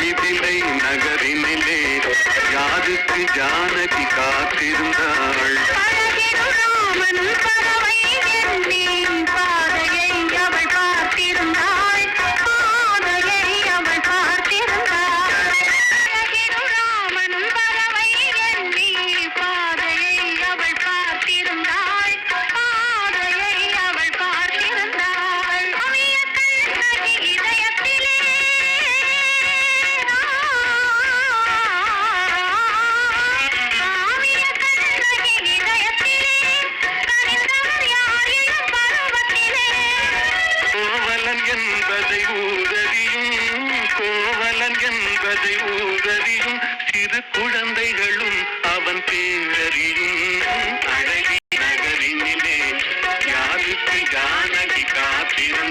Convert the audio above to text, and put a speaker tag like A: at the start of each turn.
A: மிதிலை நகரினிலே யாருக்கு ஜானகி காத்திருந்தாள்? கோவலன் என்பதை ஊதறியும் கோவலன் என்பதை ஊதறியும் சிறு குழந்தைகளும் அவன் பேரறியும். அழகி நகரினிலே யாருக்கு ஜானகி காத்திரும்